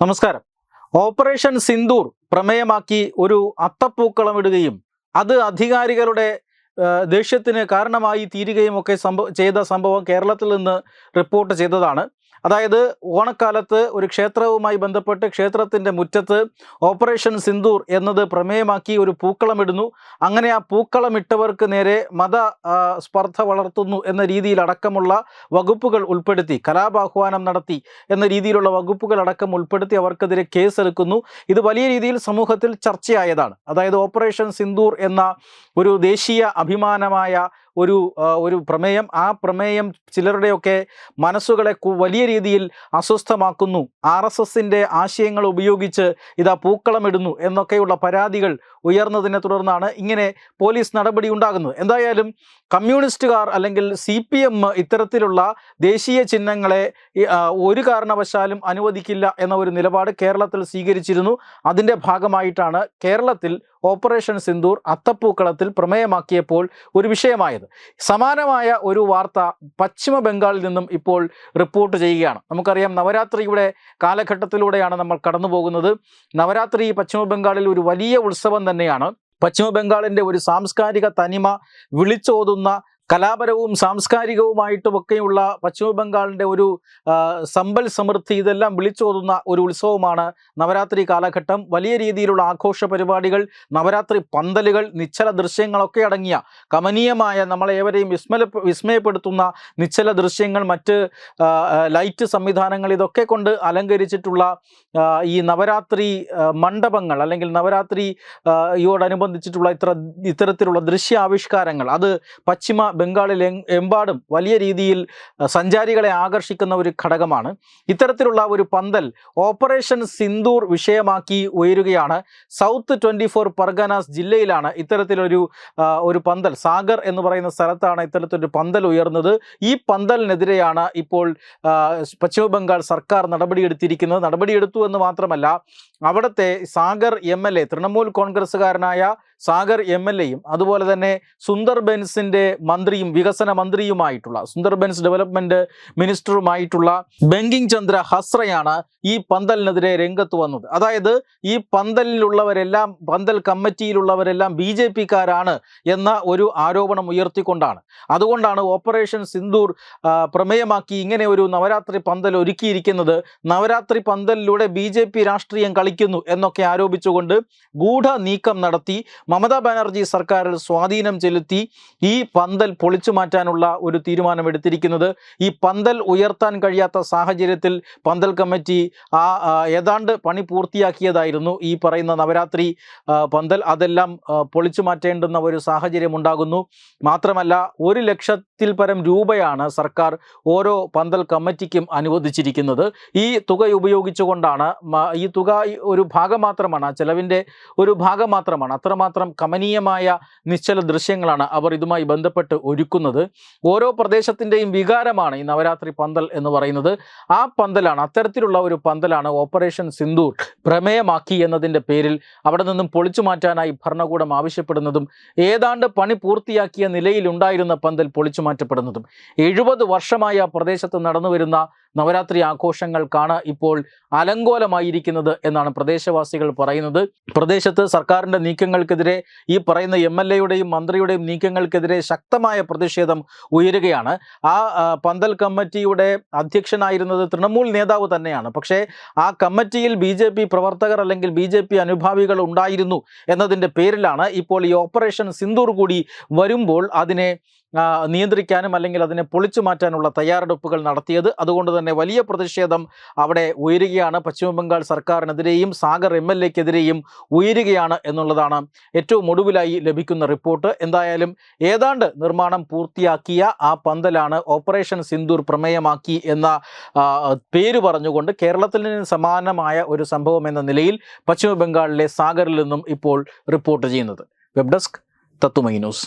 നമസ്കാരം. ഓപ്പറേഷൻ സിന്ദൂർ പ്രമേയമാക്കി ഒരു അത്തപ്പൂക്കളം ഇടുകയും അത് അധികാരികളുടെ ദേഷ്യത്തിന് കാരണമായി തീരുകയും ഒക്കെ സംഭവ ചെയ്ത സംഭവം കേരളത്തിൽ നിന്ന് റിപ്പോർട്ട് ചെയ്തതാണ്. അതായത് ഓണക്കാലത്ത് ഒരു ക്ഷേത്രവുമായി ബന്ധപ്പെട്ട് ക്ഷേത്രത്തിന്റെ മുറ്റത്ത് ഓപ്പറേഷൻ സിന്ദൂർ എന്നത് പ്രമേയമാക്കി ഒരു പൂക്കളം ഇടുന്നു. അങ്ങനെ ആ പൂക്കളമിട്ടവർക്ക് നേരെ മത സ്പർദ്ധ വളർത്തുന്നു എന്ന രീതിയിൽ അടക്കമുള്ള വകുപ്പുകൾ ഉൾപ്പെടുത്തി കലാപാഹ്വാനം നടത്തി എന്ന രീതിയിലുള്ള വകുപ്പുകൾ അടക്കം ഉൾപ്പെടുത്തി അവർക്കെതിരെ കേസെടുക്കുന്നു. ഇത് വലിയ രീതിയിൽ സമൂഹത്തിൽ ചർച്ചയായതാണ്. അതായത് ഓപ്പറേഷൻ സിന്ദൂർ എന്ന ഒരു ദേശീയ അഭിമാനമായ ഒരു ഒരു പ്രമേയം ആ പ്രമേയം ചിലരുടെയൊക്കെ മനസ്സുകളെ വലിയ രീതിയിൽ അസ്വസ്ഥമാക്കുന്നു. ആർ എസ് എസിന്റെ ആശയങ്ങൾ ഉപയോഗിച്ച് ഇതാ പൂക്കളമിടുന്നു എന്നൊക്കെയുള്ള പരാതികൾ ഉയർന്നതിനെ തുടർന്നാണ് ഇങ്ങനെ പോലീസ് നടപടി ഉണ്ടാകുന്നത്. എന്തായാലും കമ്മ്യൂണിസ്റ്റുകാർ അല്ലെങ്കിൽ സി പി എം ഇത്തരത്തിലുള്ള ദേശീയ ചിഹ്നങ്ങളെ ഒരു കാരണവശാലും അനുവദിക്കില്ല എന്ന ഒരു നിലപാട് കേരളത്തിൽ സ്വീകരിച്ചിരുന്നു. അതിന്റെ ഭാഗമായിട്ടാണ് കേരളത്തിൽ ഓപ്പറേഷൻ സിന്ദൂർ അത്തപ്പൂക്കളത്തിൽ പ്രമേയമാക്കിയപ്പോൾ ഒരു വിഷയമായത്. സമാനമായ ഒരു വാർത്ത പശ്ചിമ ബംഗാളിൽ നിന്നും ഇപ്പോൾ റിപ്പോർട്ട് ചെയ്യുകയാണ്. നമുക്കറിയാം നവരാത്രിയുടെ കാലഘട്ടത്തിലൂടെയാണ് നമ്മൾ കടന്നു പോകുന്നത് നവരാത്രി പശ്ചിമ ബംഗാളിൽ ഒരു വലിയ ഉത്സവം തന്നെയാണ്. പശ്ചിമ ബംഗാളിന്റെ ഒരു സാംസ്കാരിക തനിമ വിളിച്ചോതുന്ന കലാപരവും സാംസ്കാരികവുമായിട്ടുമൊക്കെയുള്ള പശ്ചിമ ബംഗാളിന്റെ ഒരു സമ്പൽ സമൃദ്ധി ഇതെല്ലാം വിളിച്ചോതുന്ന ഒരു ഉത്സവമാണ് നവരാത്രി കാലഘട്ടം. വലിയ രീതിയിലുള്ള ആഘോഷ പരിപാടികൾ നവരാത്രി പന്തലുകൾ നിശ്ചല ദൃശ്യങ്ങളൊക്കെ അടങ്ങിയ കമനീയമായ നമ്മളെ ഏവരെയും വിസ്മല വിസ്മയപ്പെടുത്തുന്ന നിശ്ചല ദൃശ്യങ്ങൾ മറ്റ് ലൈറ്റ് സംവിധാനങ്ങൾ ഇതൊക്കെ കൊണ്ട് അലങ്കരിച്ചിട്ടുള്ള ഈ നവരാത്രി മണ്ഡപങ്ങൾ അല്ലെങ്കിൽ നവരാത്രി യോടനുബന്ധിച്ചിട്ടുള്ള ഇത്ര ഇത്തരത്തിലുള്ള ദൃശ്യാവിഷ്കാരങ്ങൾ. അത് പശ്ചിമ ബംഗാളിൽ എമ്പാടും വലിയ രീതിയിൽ സഞ്ചാരികളെ ആകർഷിക്കുന്ന ഒരു ഘടകമാണ്. ഇത്തരത്തിലുള്ള ഒരു പന്തൽ ഓപ്പറേഷൻ സിന്ദൂർ വിഷയമാക്കി ഉയരുകയാണ്. സൗത്ത് ട്വന്റി ഫോർ പർഗനാസ് ജില്ലയിലാണ് ഇത്തരത്തിലൊരു ഒരു പന്തൽ. സാഗർ എന്ന് പറയുന്ന സ്ഥലത്താണ് ഇത്തരത്തിലൊരു പന്തൽ ഉയർന്നത്. ഈ പന്തലിനെതിരെയാണ് ഇപ്പോൾ പശ്ചിമബംഗാൾ പശ്ചിമ ബംഗാൾ സർക്കാർ നടപടിയെടുത്തിരിക്കുന്നത്. നടപടിയെടുത്തു എന്ന് മാത്രമല്ല അവിടുത്തെ Sagar M L A Trinamool കോൺഗ്രസ്സുകാരനായ Sagar M L എയും അതുപോലെ തന്നെ സുന്ദർ ബെൻസിന്റെ മന്ത്രിയും വികസന മന്ത്രിയുമായിട്ടുള്ള സുന്ദർ ബെൻസ് ഡെവലപ്മെന്റ് മിനിസ്റ്ററുമായിട്ടുള്ള ബങ്കിങ് ചന്ദ്ര ഹസ്രയാണ് ഈ പന്തലിനെതിരെ രംഗത്ത് വന്നത്. അതായത് ഈ പന്തലിലുള്ളവരെല്ലാം പന്തൽ കമ്മിറ്റിയിലുള്ളവരെല്ലാം ബി ജെ പിക്കാരാണ് എന്ന ഒരു ആരോപണം ഉയർത്തിക്കൊണ്ടാണ്. അതുകൊണ്ടാണ് ഓപ്പറേഷൻ സിന്ദൂർ പ്രമേയമാക്കി ഇങ്ങനെ ഒരു നവരാത്രി പന്തൽ ഒരുക്കിയിരിക്കുന്നത്. നവരാത്രി പന്തലിലൂടെ ബി രാഷ്ട്രീയം കളിക്കുന്നു എന്നൊക്കെ ആരോപിച്ചുകൊണ്ട് ഗൂഢ നീക്കം നടത്തി മമതാ ബാനർജി സർക്കാരിൽ സ്വാധീനം ചെലുത്തി ഈ പന്തൽ പൊളിച്ചു മാറ്റാനുള്ള ഒരു തീരുമാനമെടുത്തിരിക്കുന്നത്. ഈ പന്തൽ ഉയർത്താൻ കഴിയാത്ത സാഹചര്യത്തിൽ പന്തൽ കമ്മിറ്റി ആ ഏതാണ്ട് പണി പൂർത്തിയാക്കിയതായിരുന്നു ഈ പറയുന്ന നവരാത്രി പന്തൽ. അതെല്ലാം പൊളിച്ചു മാറ്റേണ്ടുന്ന ഒരു സാഹചര്യം ഉണ്ടാകുന്നു. മാത്രമല്ല ഒരു ലക്ഷത്തിൽ പരം രൂപയാണ് സർക്കാർ ഓരോ പന്തൽ കമ്മിറ്റിക്കും അനുവദിച്ചിരിക്കുന്നത്. ഈ തുക ഉപയോഗിച്ചുകൊണ്ടാണ് ഈ തുക ഒരു ഭാഗം മാത്രമാണ് ചെലവിന്റെ ഒരു ഭാഗം മാത്രമാണ്. അത്രമാത്രം കമനീയമായ നിശ്ചല ദൃശ്യങ്ങളാണ് അവർ ഇതുമായി ബന്ധപ്പെട്ട് ഒരുക്കുന്നത്. ഓരോ പ്രദേശത്തിന്റെയും വികാരമാണ് ഈ നവരാത്രി പന്തൽ എന്ന് പറയുന്നത്. ആ പന്തലാണ് അത്തരത്തിലുള്ള ഒരു പന്തലാണ് ഓപ്പറേഷൻ സിന്ധൂർ പ്രമേയമാക്കി എന്നതിന്റെ പേരിൽ അവിടെ നിന്നും പൊളിച്ചു മാറ്റാനായി ഭരണകൂടം ആവശ്യപ്പെടുന്നതും ഏതാണ്ട് പണി പൂർത്തിയാക്കിയ നിലയിലുണ്ടായിരുന്ന പന്തൽ പൊളിച്ചു മാറ്റപ്പെടുന്നതും. എഴുപത് വർഷമായി ആ പ്രദേശത്ത് നടന്നു വരുന്ന നവരാത്രി ആഘോഷങ്ങൾക്കാണ് ഇപ്പോൾ അലങ്കോലമായിരിക്കുന്നത് എന്നാണ് പ്രദേശവാസികൾ പറയുന്നത്. പ്രദേശത്ത് സർക്കാരിന്റെ നീക്കങ്ങൾക്കെതിരെ ഈ പറയുന്ന എം എൽ എയുടെയും മന്ത്രിയുടെയും നീക്കങ്ങൾക്കെതിരെ ശക്തമായ പ്രതിഷേധം ഉയരുകയാണ്. ആ പന്തൽ കമ്മിറ്റിയുടെ അധ്യക്ഷനായിരുന്നത് തൃണമൂൽ നേതാവ് തന്നെയാണ്. പക്ഷേ ആ കമ്മിറ്റിയിൽ ബി ജെ പി പ്രവർത്തകർ അല്ലെങ്കിൽ ബി ജെ പി അനുഭാവികൾ ഉണ്ടായിരുന്നു എന്നതിന്റെ പേരിലാണ് ഇപ്പോൾ ഈ ഓപ്പറേഷൻ സിന്ദൂർ കൂടി വരുമ്പോൾ അതിനെ നിയന്ത്രിക്കാനും അല്ലെങ്കിൽ അതിനെ പൊളിച്ചു മാറ്റാനുള്ള തയ്യാറെടുപ്പുകൾ നടത്തിയത്. അതുകൊണ്ട് തന്നെ വലിയ പ്രതിഷേധം അവിടെ ഉയരുകയാണ്. പശ്ചിമ ബംഗാൾ സർക്കാരിനെതിരെയും സാഗർ എം എൽ എക്കെതിരെയും ഉയരുകയാണ് എന്നുള്ളതാണ് ഏറ്റവും ഒടുവിലായി ലഭിക്കുന്ന റിപ്പോർട്ട്. എന്തായാലും ഏതാണ്ട് നിർമ്മാണം പൂർത്തിയാക്കിയ ആ പന്തലാണ് ഓപ്പറേഷൻ സിന്ദൂർ പ്രമേയമാക്കി എന്ന പേര് പറഞ്ഞുകൊണ്ട് കേരളത്തിൽ നിന്ന് സമാനമായ ഒരു സംഭവം എന്ന നിലയിൽ പശ്ചിമ ബംഗാളിലെ സാഗറിൽ നിന്നും ഇപ്പോൾ റിപ്പോർട്ട് ചെയ്യുന്നത്. വെബ് ഡെസ്ക് തത്തുമൈ ന്യൂസ്.